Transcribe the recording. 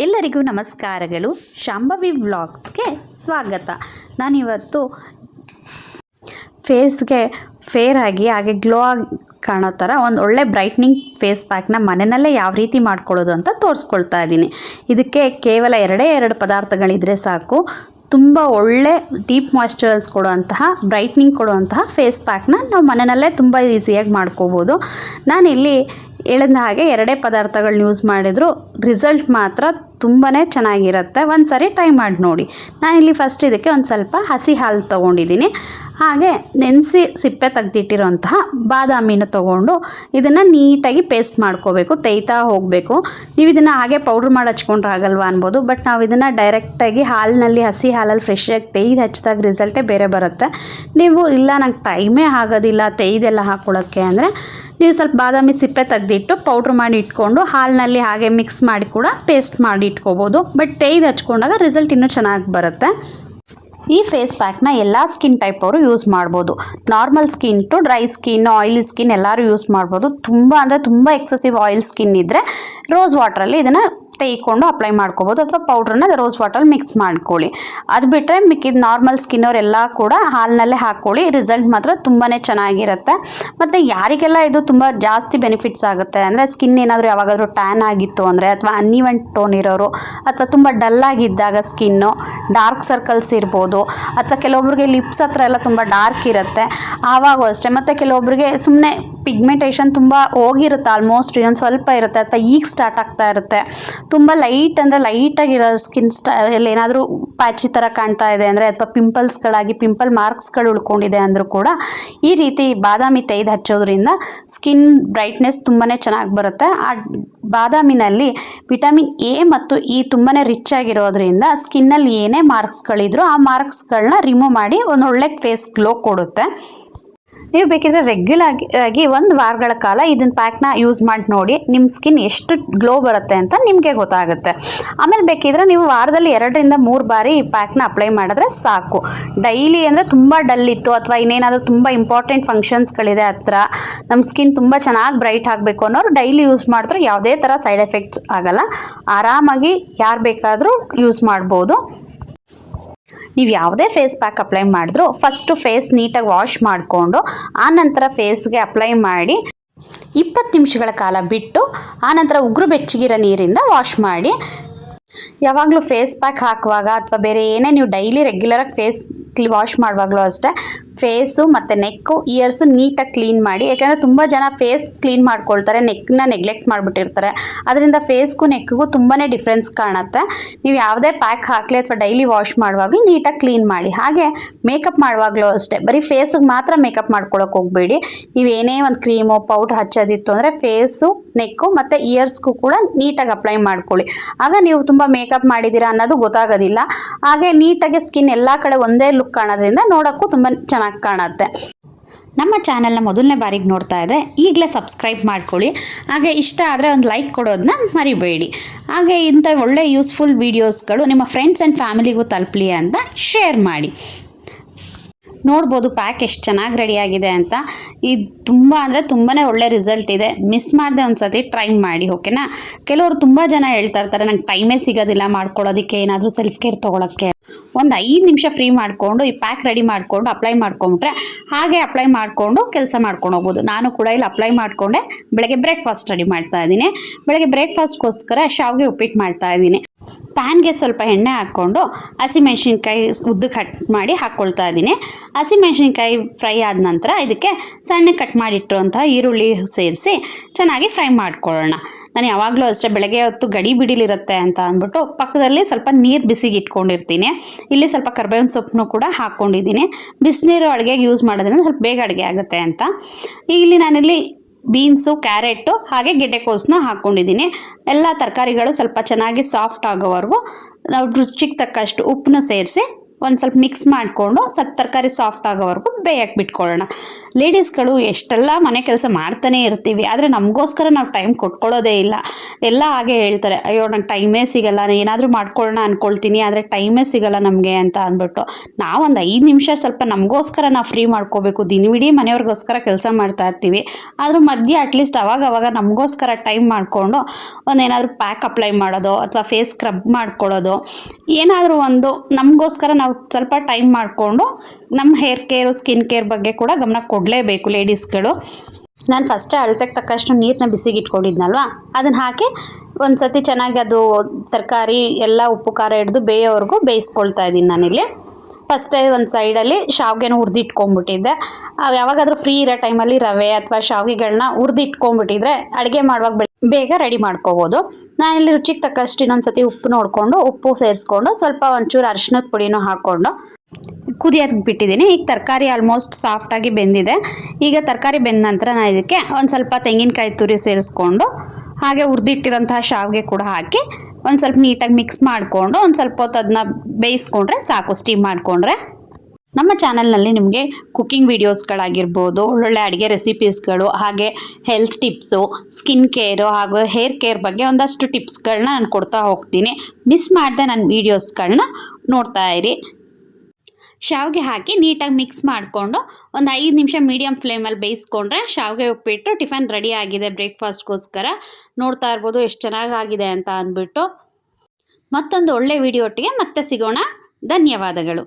ಎಲ್ಲರಿಗೂ ನಮಸ್ಕಾರಗಳು. ಶಾಂಭವಿ ವ್ಲಾಗ್ಸ್ಗೆ ಸ್ವಾಗತ. ನಾನಿವತ್ತು ಫೇಸ್ಗೆ ಫೇರ್ ಆಗಿ, ಹಾಗೆ ಗ್ಲೋ ಆಗಿ ಕಾಣೋ ಥರ ಒಂದು ಒಳ್ಳೆ ಬ್ರೈಟ್ನಿಂಗ್ ಫೇಸ್ ಪ್ಯಾಕ್ನ ಮನೆಯಲ್ಲೇ ಯಾವ ರೀತಿ ಮಾಡ್ಕೊಳ್ಳೋದು ಅಂತ ತೋರಿಸ್ಕೊಳ್ತಾ ಇದ್ದೀನಿ. ಇದಕ್ಕೆ ಕೇವಲ ಎರಡೇ ಎರಡು ಪದಾರ್ಥಗಳಿದ್ರೆ ಸಾಕು. ತುಂಬ ಒಳ್ಳೆ ಡೀಪ್ ಮಾಯ್ಶ್ಚರೈಸ್ ಕೊಡುವಂತಹ, ಬ್ರೈಟ್ನಿಂಗ್ ಕೊಡುವಂತಹ ಫೇಸ್ ಪ್ಯಾಕ್ನ ನಾವು ಮನೆಯಲ್ಲೇ ತುಂಬ ಈಸಿಯಾಗಿ ಮಾಡ್ಕೋಬೋದು. ನಾನಿಲ್ಲಿ ಹೇಳಿದ ಹಾಗೆ ಎರಡೇ ಪದಾರ್ಥಗಳನ್ನ ಯೂಸ್ ಮಾಡಿದ್ರು. ರಿಸಲ್ಟ್ ಮಾತ್ರ ತುಂಬಾ ಚೆನ್ನಾಗಿರುತ್ತೆ. ಒಂದು ಸರಿ ಟ್ರೈ ಮಾಡಿ ನೋಡಿ. ನಾನಿಲ್ಲಿ ಫಸ್ಟ್ ಇದಕ್ಕೆ ಒಂದು ಸ್ವಲ್ಪ ಹಸಿ ಹಾಲು ತೊಗೊಂಡಿದ್ದೀನಿ. ಹಾಗೆ ನೆನೆಸಿ ಸಿಪ್ಪೆ ತೆಗ್ದಿಟ್ಟಿರೋಂತಹ ಬಾದಾಮಿನ ತೊಗೊಂಡು ಇದನ್ನು ನೀಟಾಗಿ ಪೇಸ್ಟ್ ಮಾಡ್ಕೋಬೇಕು. ತೇಯ್ತಾ ಹೋಗಬೇಕು. ನೀವು ಇದನ್ನು ಹಾಗೆ ಪೌಡ್ರ್ ಮಾಡಿ ಹಚ್ಕೊಂಡ್ರೆ ಆಗಲ್ವಾ ಅನ್ಬೋದು. ಬಟ್ ನಾವು ಇದನ್ನು ಡೈರೆಕ್ಟಾಗಿ ಹಾಲಿನಲ್ಲಿ ಹಸಿ ಹಾಲಲ್ಲಿ ಫ್ರೆಶ್ಶಾಗಿ ತೆಯ್ದು ಹಚ್ಚಿದಾಗ ರಿಸಲ್ಟೇ ಬೇರೆ ಬರುತ್ತೆ. ನೀವು ಇಲ್ಲ, ನಂಗೆ ಟೈಮೇ ಆಗೋದಿಲ್ಲ ತೆಯ್ದೆಲ್ಲ ಹಾಕ್ಕೊಳ್ಳೋಕ್ಕೆ ಅಂದರೆ ನೀವು ಸ್ವಲ್ಪ ಬಾದಾಮಿ ಸಿಪ್ಪೆ ತೆಗೆದಿಟ್ಟು ಪೌಡ್ರ್ ಮಾಡಿ ಇಟ್ಕೊಂಡು ಹಾಲಿನಲ್ಲಿ ಹಾಗೆ ಮಿಕ್ಸ್ ಮಾಡಿ ಕೂಡ ಪೇಸ್ಟ್ ಮಾಡಿ ಇಟ್ಕೋಬೋದು. ಬಟ್ ತೆಯ್ದು ಹಚ್ಕೊಂಡಾಗ ರಿಸಲ್ಟ್ ಇನ್ನೂ ಚೆನ್ನಾಗಿ ಬರುತ್ತೆ. ಈ ಫೇಸ್ ಪ್ಯಾಕ್ನ ಎಲ್ಲ ಸ್ಕಿನ್ ಟೈಪ್ ಅವರು ಯೂಸ್ ಮಾಡ್ಬೋದು. Normal skin to dry skin oily skin ಎಲ್ಲರೂ ಯೂಸ್ ಮಾಡ್ಬೋದು. ತುಂಬ ಅಂದರೆ ತುಂಬ ಎಕ್ಸೆಸಿವ್ ಆಯಿಲ್ ಸ್ಕಿನ್ ಇದ್ದರೆ ರೋಸ್ ವಾಟ್ರಲ್ಲಿ ಇದನ್ನು ತೆಯ್ಕೊಂಡು ಅಪ್ಲೈ ಮಾಡ್ಕೋಬೋದು ಅಥವಾ ಪೌಡ್ರನ್ನ ರೋಸ್ ವಾಟರ್ ಮಿಕ್ಸ್ ಮಾಡ್ಕೊಳ್ಳಿ. ಅದು ಬಿಟ್ಟರೆ ಮಿಕ್ಕಿದ ನಾರ್ಮಲ್ ಸ್ಕಿನ್ ಅವರೆಲ್ಲ ಕೂಡ ಹಾಲಿನಲ್ಲೇ ಹಾಕ್ಕೊಳ್ಳಿ ರಿಸಲ್ಟ್ ಮಾತ್ರ ತುಂಬಾ ಚೆನ್ನಾಗಿರುತ್ತೆ. ಮತ್ತು ಯಾರಿಗೆಲ್ಲ ಇದು ತುಂಬ ಜಾಸ್ತಿ ಬೆನಿಫಿಟ್ಸ್ ಆಗುತ್ತೆ ಅಂದರೆ ಸ್ಕಿನ್ ಏನಾದರೂ ಯಾವಾಗಾದರೂ ಟ್ಯಾನ್ ಆಗಿತ್ತು ಅಂದರೆ ಅಥವಾ ಅನ್ಇವನ್ ಟೋನ್ ಇರೋರು, ಅಥವಾ ತುಂಬ ಡಲ್ ಆಗಿದ್ದಾಗ ಸ್ಕಿನ್ನು ಡಾರ್ಕ್ ಸರ್ಕಲ್ಸ್ ಇರ್ಬೋದು, ಅಥವಾ ಕೆಲವೊಬ್ರಿಗೆ ಲಿಪ್ಸ್ ಹತ್ರ ಎಲ್ಲ ತುಂಬ ಡಾರ್ಕ್ ಇರುತ್ತೆ, ಆವಾಗೂ ಅಷ್ಟೇ. ಮತ್ತು ಕೆಲವೊಬ್ರಿಗೆ ಸುಮ್ಮನೆ ಪಿಗ್ಮೆಂಟೇಷನ್ ತುಂಬ ಹೋಗಿರುತ್ತೆ ಆಲ್ಮೋಸ್ಟ್ ಇನ್ನೊಂದು ಸ್ವಲ್ಪ ಇರುತ್ತೆ, ಅಥವಾ ಈಗ ಸ್ಟಾರ್ಟ್ ಆಗ್ತಾ ಇರುತ್ತೆ. ತುಂಬ ಲೈಟ್ ಅಂದರೆ ಲೈಟಾಗಿರೋ ಸ್ಕಿನ್ ಸ್ಟೈಲ್ ಏನಾದರೂ ಪ್ಯಾಚಿ ಥರ ಕಾಣ್ತಾ ಇದೆ ಅಂದರೆ, ಅಥವಾ ಪಿಂಪಲ್ಸ್ಗಳಾಗಿ ಪಿಂಪಲ್ ಮಾರ್ಕ್ಸ್ಗಳು ಉಳ್ಕೊಂಡಿದೆ ಅಂದರೂ ಕೂಡ, ಈ ರೀತಿ ಬಾದಾಮಿ ತೈದು ಹಚ್ಚೋದ್ರಿಂದ ಸ್ಕಿನ್ ಬ್ರೈಟ್ನೆಸ್ ತುಂಬಾ ಚೆನ್ನಾಗಿ ಬರುತ್ತೆ. ಆ ಬಾದಾಮಿನಲ್ಲಿ ವಿಟಮಿನ್ ಎ ಮತ್ತು ಇ ತುಂಬಾ ರಿಚ್ ಆಗಿರೋದ್ರಿಂದ ಸ್ಕಿನ್ನಲ್ಲಿ ಏನೇ ಮಾರ್ಕ್ಸ್ಗಳಿದ್ರು ಆ ಮಾರ್ಕ್ಸ್ಗಳನ್ನ ರಿಮೂವ್ ಮಾಡಿ ಒಂದು ಒಳ್ಳೆ ಫೇಸ್ ಗ್ಲೋ ಕೊಡುತ್ತೆ. ನೀವು ಬೇಕಿದ್ರೆ ರೆಗ್ಯುಲರ್ ಆಗಿ ಒಂದು ವಾರಗಳ ಕಾಲ ಇದನ್ನ ಪ್ಯಾಕ್ನ ಯೂಸ್ ಮಾಡಿ ನೋಡಿ ನಿಮ್ಮ ಸ್ಕಿನ್ ಎಷ್ಟು ಗ್ಲೋ ಬರುತ್ತೆ ಅಂತ ನಿಮಗೆ ಗೊತ್ತಾಗುತ್ತೆ. ಆಮೇಲೆ ಬೇಕಿದ್ರೆ ನೀವು ವಾರದಲ್ಲಿ ಎರಡರಿಂದ ಮೂರು ಬಾರಿ ಈ ಪ್ಯಾಕ್ನ ಅಪ್ಲೈ ಮಾಡಿದ್ರೆ ಸಾಕು. ಡೈಲಿ ಅಂದರೆ ತುಂಬ ಡಲ್ ಇತ್ತು ಅಥವಾ ಇನ್ನೇನಾದರೂ ತುಂಬ ಇಂಪಾರ್ಟೆಂಟ್ ಫಂಕ್ಷನ್ಸ್ಗಳಿದೆ ಹತ್ರ ನಮ್ಮ ಸ್ಕಿನ್ ತುಂಬ ಚೆನ್ನಾಗಿ ಬ್ರೈಟ್ ಆಗಬೇಕು ಅನ್ನೋರು ಡೈಲಿ ಯೂಸ್ ಮಾಡಿದ್ರೆ ಯಾವುದೇ ಥರ ಸೈಡ್ ಎಫೆಕ್ಟ್ಸ್ ಆಗಲ್ಲ. ಆರಾಮಾಗಿ ಯಾರು ಬೇಕಾದರೂ ಯೂಸ್ ಮಾಡ್ಬೋದು. ನೀವು ಯಾವುದೇ ಫೇಸ್ ಪ್ಯಾಕ್ ಅಪ್ಲೈ ಮಾಡಿದ್ರು ಫಸ್ಟು ಫೇಸ್ ನೀಟಾಗಿ ವಾಶ್ ಮಾಡಿಕೊಂಡು ಆನಂತರ ಫೇಸ್ಗೆ ಅಪ್ಲೈ ಮಾಡಿ, ಇಪ್ಪತ್ತು ನಿಮಿಷಗಳ ಕಾಲ ಬಿಟ್ಟು ಆನಂತರ ಉಗುರು ಬೆಚ್ಚಗಿರೋ ನೀರಿಂದ ವಾಶ್ ಮಾಡಿ. ಯಾವಾಗಲೂ ಫೇಸ್ ಪ್ಯಾಕ್ ಹಾಕುವಾಗ ಅಥವಾ ಬೇರೆ ಏನೇ ನೀವು ಡೈಲಿ ರೆಗ್ಯುಲರಾಗಿ ಫೇಸ್ ವಾಶ್ ಮಾಡುವಾಗಲೂ ಅಷ್ಟೇ ಫೇಸು ಮತ್ತು ನೆಕ್ಕು ಇಯರ್ಸು ನೀಟಾಗಿ ಕ್ಲೀನ್ ಮಾಡಿ, ಯಾಕೆಂದರೆ ತುಂಬ ಜನ ಫೇಸ್ ಕ್ಲೀನ್ ಮಾಡ್ಕೊಳ್ತಾರೆ ನೆಕ್ನ ನೆಗ್ಲೆಕ್ಟ್ ಮಾಡಿಬಿಟ್ಟಿರ್ತಾರೆ. ಅದರಿಂದ ಫೇಸ್ಗೂ ನೆಕ್ಗೂ ತುಂಬಾ ಡಿಫ್ರೆನ್ಸ್ ಕಾಣುತ್ತೆ. ನೀವು ಯಾವುದೇ ಪ್ಯಾಕ್ ಹಾಕಲಿ ಅಥವಾ ಡೈಲಿ ವಾಶ್ ಮಾಡುವಾಗಲೂ ನೀಟಾಗಿ ಕ್ಲೀನ್ ಮಾಡಿ. ಹಾಗೆ ಮೇಕಪ್ ಮಾಡುವಾಗಲೂ ಅಷ್ಟೇ. ಬರೀ ಫೇಸಿಗೆ ಮಾತ್ರ ಮೇಕಪ್ ಮಾಡ್ಕೊಳಕ್ಕೆ ಹೋಗಬೇಡಿ. ನೀವು ಏನೇ ಒಂದು ಕ್ರೀಮು ಪೌಡ್ರ್ ಹಚ್ಚೋದಿತ್ತು ಅಂದರೆ ಫೇಸು ನೆಕ್ಕು ಮತ್ತು ಇಯರ್ಸ್ಗೂ ಕೂಡ ನೀಟಾಗಿ ಅಪ್ಲೈ ಮಾಡ್ಕೊಳ್ಳಿ. ಆಗ ನೀವು ತುಂಬ ಮೇಕಪ್ ಮಾಡಿದ್ದೀರಾ ಅನ್ನೋದು ಗೊತ್ತಾಗೋದಿಲ್ಲ. ಹಾಗೆ ನೀಟಾಗಿ ಸ್ಕಿನ್ ಎಲ್ಲ ಕಡೆ ಒಂದೇ ಲುಕ್ ಕಾಣೋದ್ರಿಂದ ನೋಡೋಕ್ಕೂ ತುಂಬ ಚೆನ್ನಾಗಿ ಕಾಣುತ್ತೆ. ನಮ್ಮ ಚಾನಲ್ನ ಮೊದಲನೇ ಬಾರಿಗೆ ನೋಡ್ತಾ ಇದ್ದರೆ ಈಗಲೇ ಸಬ್ಸ್ಕ್ರೈಬ್ ಮಾಡ್ಕೊಳ್ಳಿ. ಹಾಗೆ ಇಷ್ಟ ಆದರೆ ಒಂದು ಲೈಕ್ ಕೊಡೋದನ್ನ ಮರಿಬೇಡಿ. ಹಾಗೆ ಇಂಥ ಒಳ್ಳೆ ಯೂಸ್ಫುಲ್ ವೀಡಿಯೋಸ್ಗಳು ನಿಮ್ಮ ಫ್ರೆಂಡ್ಸ್ ಆ್ಯಂಡ್ ಫ್ಯಾಮಿಲಿಗೂ ತಲುಪಲಿ ಅಂತ ಶೇರ್ ಮಾಡಿ. ನೋಡ್ಬೋದು ಪ್ಯಾಕ್ ಎಷ್ಟು ಚೆನ್ನಾಗಿ ರೆಡಿಯಾಗಿದೆ ಅಂತ. ಇದು ತುಂಬ ಅಂದರೆ ತುಂಬಾ ಒಳ್ಳೆ ರಿಸಲ್ಟ್ ಇದೆ. ಮಿಸ್ ಮಾಡದೆ ಒಂದು ಸತಿ ಟ್ರೈ ಮಾಡಿ ಓಕೆನಾ ಕೆಲವರು ತುಂಬ ಜನ ಹೇಳ್ತಾ ಇರ್ತಾರೆ, ನಂಗೆ ಟೈಮೇ ಸಿಗೋದಿಲ್ಲ ಮಾಡ್ಕೊಳ್ಳೋದಕ್ಕೆ ಏನಾದರೂ ಸೆಲ್ಫ್ ಕೇರ್ ತೊಗೊಳಕ್ಕೆ. ಒಂದು ಐದು ನಿಮಿಷ ಫ್ರೀ ಮಾಡಿಕೊಂಡು, ಈ ಪ್ಯಾಕ್ ರೆಡಿ ಮಾಡಿಕೊಂಡು ಅಪ್ಲೈ ಮಾಡ್ಕೊಂಬಿಟ್ರೆ, ಹಾಗೆ ಅಪ್ಲೈ ಮಾಡಿಕೊಂಡು ಕೆಲಸ ಮಾಡ್ಕೊಂಡು ಹೋಗ್ಬೋದು. ನಾನು ಕೂಡ ಇಲ್ಲಿ ಅಪ್ಲೈ ಮಾಡಿಕೊಂಡೆ, ಬೆಳಗ್ಗೆ ಬ್ರೇಕ್ಫಾಸ್ಟ್ ರೆಡಿ ಮಾಡ್ತಾ ಇದ್ದೀನಿ. ಬೆಳಗ್ಗೆ ಬ್ರೇಕ್ಫಾಸ್ಟ್ಗೋಸ್ಕರ ಶಾವಿಗೆ ಉಪ್ಪಿಟ್ಟು ಮಾಡ್ತಾ ಇದ್ದೀನಿ. ಪ್ಯಾನ್ಗೆ ಸ್ವಲ್ಪ ಎಣ್ಣೆ ಹಾಕ್ಕೊಂಡು ಹಸಿಮೆಣ್ಸಿನ್ಕಾಯಿ ಉದ್ದಕ್ಕೆ ಕಟ್ ಮಾಡಿ ಹಾಕ್ಕೊಳ್ತಾ ಇದ್ದೀನಿ. ಹಸಿಮೆಣ್ಸಿನ್ಕಾಯಿ ಫ್ರೈ ಆದ ನಂತರ ಇದಕ್ಕೆ ಸಣ್ಣ ಕಟ್ ಮಾಡಿಟ್ಟಿರುವಂತಹ ಈರುಳ್ಳಿ ಸೇರಿಸಿ ಚೆನ್ನಾಗಿ ಫ್ರೈ ಮಾಡ್ಕೊಳ್ಳೋಣ. ನಾನು ಯಾವಾಗಲೂ ಅಷ್ಟೇ ಬೆಳಗ್ಗೆ ಹೊತ್ತು ಗಡಿ ಬಿಡಿಲಿರುತ್ತೆ ಅಂತ ಅಂದ್ಬಿಟ್ಟು ಪಕ್ಕದಲ್ಲಿ ಸ್ವಲ್ಪ ನೀರು ಬಿಸಿಗೆ ಇಟ್ಕೊಂಡಿರ್ತೀನಿ. ಇಲ್ಲಿ ಸ್ವಲ್ಪ ಕರ್ಬೇವಿನ ಸೊಪ್ಪನ್ನು ಕೂಡ ಹಾಕ್ಕೊಂಡಿದ್ದೀನಿ ಬಿಸಿನೀರು ಅಡುಗೆಗೆ ಯೂಸ್ ಮಾಡೋದ್ರಿಂದ ಸ್ವಲ್ಪ ಬೇಗ ಅಡುಗೆ ಆಗುತ್ತೆ ಅಂತ. ಇಲ್ಲಿ ನಾನಿಲ್ಲಿ ಬೀನ್ಸು ಕ್ಯಾರೆಟು ಹಾಗೆ ಗೆಡ್ಡೆಕೋಸನ್ನ ಹಾಕ್ಕೊಂಡಿದ್ದೀನಿ ಎಲ್ಲ ತರಕಾರಿಗಳು ಸ್ವಲ್ಪ ಚೆನ್ನಾಗಿ ಸಾಫ್ಟ್ ಆಗೋವರೆಗೂ ನಾವು ರುಚಿಗೆ ತಕ್ಕಷ್ಟು ಉಪ್ಪನ್ನ ಸೇರಿಸಿ ಒಂದು ಸ್ವಲ್ಪ ಮಿಕ್ಸ್ ಮಾಡಿಕೊಂಡು ಸ್ವಲ್ಪ ತರಕಾರಿ ಸಾಫ್ಟ್ ಆಗೋವರೆಗೂ ಬೇಯಕ್ಕೆ ಬಿಟ್ಕೊಳ್ಳೋಣ. ಲೇಡೀಸ್ಗಳು ಎಷ್ಟೆಲ್ಲ ಮನೆ ಕೆಲಸ ಮಾಡ್ತಾನೆ ಇರ್ತೀವಿ, ಆದರೆ ನಮಗೋಸ್ಕರ ನಾವು ಟೈಮ್ ಕೊಟ್ಕೊಳ್ಳೋದೇ ಇಲ್ಲ. ಎಲ್ಲ ಹಾಗೆ ಹೇಳ್ತಾರೆ, ಅಯ್ಯೋ, ನಂಗೆ ಟೈಮೇ ಸಿಗಲ್ಲ ಏನಾದರೂ ಮಾಡ್ಕೊಳ್ಳೋಣ ಅಂದ್ಕೊಳ್ತೀನಿ ಆದರೆ ಟೈಮೇ ಸಿಗಲ್ಲ ನಮಗೆ, ಅಂತ ಅಂದ್ಬಿಟ್ಟು ನಾವೊಂದು ಐದು ನಿಮಿಷ ಸ್ವಲ್ಪ ನಮಗೋಸ್ಕರ ನಾವು ಫ್ರೀ ಮಾಡ್ಕೋಬೇಕು. ದಿನವಿಡೀ ಮನೆಯವ್ರಿಗೋಸ್ಕರ ಕೆಲಸ ಮಾಡ್ತಾ ಇರ್ತೀವಿ. ಆದರೂ ಮಧ್ಯೆ ಅಟ್ಲೀಸ್ಟ್ ಅವಾಗ ಅವಾಗ ನಮಗೋಸ್ಕರ ಟೈಮ್ ಮಾಡಿಕೊಂಡು ಒಂದೇನಾದರೂ ಪ್ಯಾಕ್ ಅಪ್ಲೈ ಮಾಡೋದು, ಅಥವಾ ಫೇಸ್ ಸ್ಕ್ರಬ್ ಮಾಡ್ಕೊಳ್ಳೋದು, ಏನಾದರೂ ಒಂದು ನಮಗೋಸ್ಕರ ನಾವು ಸ್ವಲ್ಪ ಟೈಮ್ ಮಾಡಿಕೊಂಡು ನಮ್ಮ ಹೇರ್ ಕೇರು ಸ್ಕಿನ್ ಕೇರ್ ಬಗ್ಗೆ ಕೂಡ ಗಮನ ಕೊಡಲೇಬೇಕು ಲೇಡೀಸ್ಗಳು ನಾನು ಫಸ್ಟೇ ಅಳತೆಗೆ ತಕ್ಕಷ್ಟು ನೀರನ್ನ ಬಿಸಿಗೆ ಇಟ್ಕೊಂಡಿದ್ನಲ್ವಾ ಅದನ್ನು ಹಾಕಿ ಒಂದು ಸತಿ ಚೆನ್ನಾಗಿ ಅದು ತರಕಾರಿ, ಎಲ್ಲ ಉಪ್ಪು, ಖಾರ ಹಿಡಿದು ಬೇಯೋವರೆಗೂ ಬೇಯಿಸ್ಕೊಳ್ತಾ ಇದ್ದೀನಿ ನಾನಿಲ್ಲಿ. ಫಸ್ಟೇ ಒಂದು ಸೈಡಲ್ಲಿ ಶಾವಿಗೆನ ಹುರಿದಿಟ್ಕೊಂಡ್ಬಿಟ್ಟಿದ್ದೆ ಯಾವಾಗಾದರೂ ಫ್ರೀ ಇರೋ ಟೈಮಲ್ಲಿ ರವೆ ಅಥವಾ ಶಾವಿಗೆಗಳನ್ನ ಹುರಿದಿಟ್ಕೊಂಡ್ಬಿಟ್ಟಿದ್ರೆ ಅಡುಗೆ ಮಾಡುವಾಗ ಬೇಗ ರೆಡಿ ಮಾಡ್ಕೋಬೋದು. ನಾನಿಲ್ಲಿ ರುಚಿಗೆ ತಕ್ಕಷ್ಟು ಇನ್ನೊಂದು ಸತಿ ಉಪ್ಪು ನೋಡಿಕೊಂಡು, ಉಪ್ಪು ಸೇರಿಸ್ಕೊಂಡು, ಸ್ವಲ್ಪ ಒಂಚೂರು ಅರಿಶಿನದ ಪುಡಿನೂ ಹಾಕ್ಕೊಂಡು ಕುದಿಯೋದಕ್ಕೆ ಬಿಟ್ಟಿದ್ದೀನಿ. ಈಗ ತರಕಾರಿ ಆಲ್ಮೋಸ್ಟ್ ಸಾಫ್ಟಾಗಿ ಬೆಂದಿದೆ. ಈಗ ತರಕಾರಿ ಬೆಂದ ನಂತರ ನಾನು ಇದಕ್ಕೆ ಒಂದು ಸ್ವಲ್ಪ ತೆಂಗಿನಕಾಯಿ ತುರಿ ಸೇರಿಸ್ಕೊಂಡು ಹಾಗೆ ಹುರಿದಿಟ್ಟಿರೋಂತಹ ಶಾವಿಗೆ ಕೂಡ ಹಾಕಿ ಒಂದು ಸ್ವಲ್ಪ ನೀಟಾಗಿ ಮಿಕ್ಸ್ ಮಾಡಿಕೊಂಡು ಒಂದು ಸ್ವಲ್ಪ ಹೊತ್ತು ಅದನ್ನ ಬೇಯಿಸ್ಕೊಂಡ್ರೆ ಸಾಕು ಸ್ಟೀಮ್ ಮಾಡಿಕೊಂಡ್ರೆ. ನಮ್ಮ ಚಾನಲ್ನಲ್ಲಿ ನಿಮಗೆ ಕುಕ್ಕಿಂಗ್ ವೀಡಿಯೋಸ್ಗಳಾಗಿರ್ಬೋದು ಒಳ್ಳೊಳ್ಳೆ ಅಡುಗೆ ರೆಸಿಪೀಸ್ಗಳು ಹಾಗೆ ಹೆಲ್ತ್ ಟಿಪ್ಸು ಸ್ಕಿನ್ ಕೇರು ಹಾಗೂ ಹೇರ್ ಕೇರ್ ಬಗ್ಗೆ ಒಂದಷ್ಟು ಟಿಪ್ಸ್ಗಳನ್ನ ನಾನು ಕೊಡ್ತಾ ಹೋಗ್ತೀನಿ. ಮಿಸ್ ಮಾಡದೆ ನನ್ನ ವೀಡಿಯೋಸ್ಗಳನ್ನ ನೋಡ್ತಾ ಇರಿ. ಶಾವಿಗೆ ಹಾಕಿ ನೀಟಾಗಿ ಮಿಕ್ಸ್ ಮಾಡಿಕೊಂಡು ಒಂದು ಐದು ನಿಮಿಷ ಮೀಡಿಯಮ್ ಫ್ಲೇಮಲ್ಲಿ ಬೇಯಿಸ್ಕೊಂಡ್ರೆ ಶಾವಿಗೆ ಉಪ್ಪಿಟ್ಟು ಟಿಫನ್ ರೆಡಿ ಆಗಿದೆ ಬ್ರೇಕ್ಫಾಸ್ಟ್ಗೋಸ್ಕರ ನೋಡ್ತಾ ಇರ್ಬೋದು ಎಷ್ಟು ಚೆನ್ನಾಗಾಗಿದೆ ಅಂತ ಅಂದ್ಬಿಟ್ಟು. ಮತ್ತೊಂದು ಒಳ್ಳೆ ವಿಡಿಯೋ ಒಟ್ಟಿಗೆ ಮತ್ತೆ ಸಿಗೋಣ. ಧನ್ಯವಾದಗಳು.